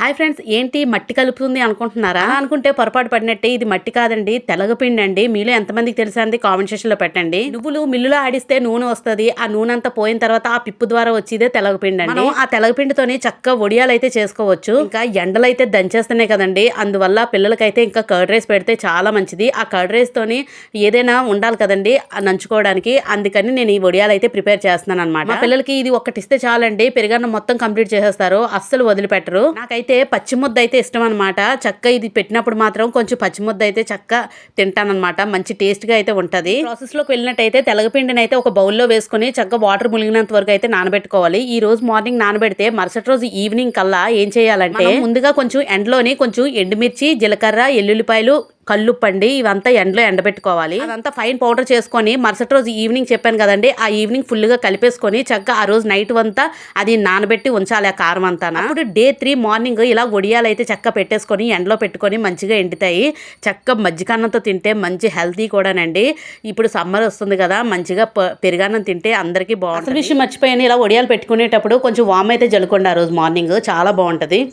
Hi friends ఏంటి మట్టి కలుపుతుంది అనుకుంటున్నారా? అనుకుంటే పొరపాటు పడినట్టే ఇది మట్టి కాదండి తెలగపిండి అండి. మీలో ఎంతమందికి తెలుసా అండి? కామెంట్ సెక్షన్లో పెట్టండి. నువ్వులు మిల్లులో ఆడిస్తే నూనె వస్తది ఆ నూనె అంతా పోయిన తర్వాత ఆ పిప్పు ద్వారా వచ్చేదే తెలగపిండి అండి. ఆ తెలగపిండితోని చక్కగా వడియాలు అయితే చేసుకోవచ్చు. ఇంకా ఎండలు అయితే దంచేస్తున్నాయి కదండి అందువల్ల పిల్లలకైతే ఇంకా కర్డ్ రైస్ పెడితే చాలా మంచిది. ఆ కర్డ్ రైస్ తోని ఏదైనా ఉండాలి కదండి నంచుకోవడానికి. అందుకని నేను ఈ వడియాలు అయితే ప్రిపేర్ చేస్తున్నాను అనమాట పిల్లలకి ఇది ఒక్కటి ఇస్తే చాలండి పెరుగన్నం మొత్తం కంప్లీట్ చేసేస్తారు అస్సలు వదిలిపెట్టరు. నాకైతే పచ్చి ముద్ద అయితే ఇష్టం అనమాట చక్క ఇది పెట్టినప్పుడు మాత్రం కొంచెం పచ్చి ముద్ద అయితే చక్క తింటానన్నమాట. మంచి టేస్ట్గా అయితే ఉంటది. ప్రాసెస్లోకి వెళ్ళినట్టయితే తెలగపిండిని అయితే ఒక బౌల్లో వేసుకొని చక్క వాటర్ ములిగినంత వరకు అయితే నానబెట్టుకోవాలి. ఈ రోజు మార్నింగ్ నానబెడితే మరుసటి రోజు ఈవినింగ్ కల్లా ఏం చేయాలంటే ముందుగా కొంచెం ఎండలోని కొంచెం ఎండుమిర్చి జీలకర్ర ఎల్లుల్లిపాయలు కల్లుప్పండి ఇవంతా ఎండలో ఎండబెట్టుకోవాలి. అదంతా ఫైన్ పౌడర్ చేసుకొని మరుసటి రోజు ఈవినింగ్ చెప్పాను కదండి ఆ ఈవినింగ్ ఫుల్గా కలిపేసుకొని చక్కగా ఆ రోజు నైట్ అంతా అది నానబెట్టి ఉంచాలి ఆ కారం అంతా అప్పుడు డే త్రీ మార్నింగ్ ఇలా ఒడియాలు అయితే చక్క పెట్టేసుకొని ఎండలో పెట్టుకొని మంచిగా ఎండుతాయి. చక్క మజ్జిగన్నంతో తింటే మంచి హెల్తీ కూడానండి. ఇప్పుడు సమ్మర్ వస్తుంది కదా మంచిగా ప- పెరుగన్నం తింటే అందరికీ బాగుంటుంది. విషయం మర్చిపోయాను ఇలా ఒడియాలు పెట్టుకునేటప్పుడు కొంచెం వామ్ అయితే జలుకోండి ఆ రోజు మార్నింగ్. చాలా బాగుంటుంది.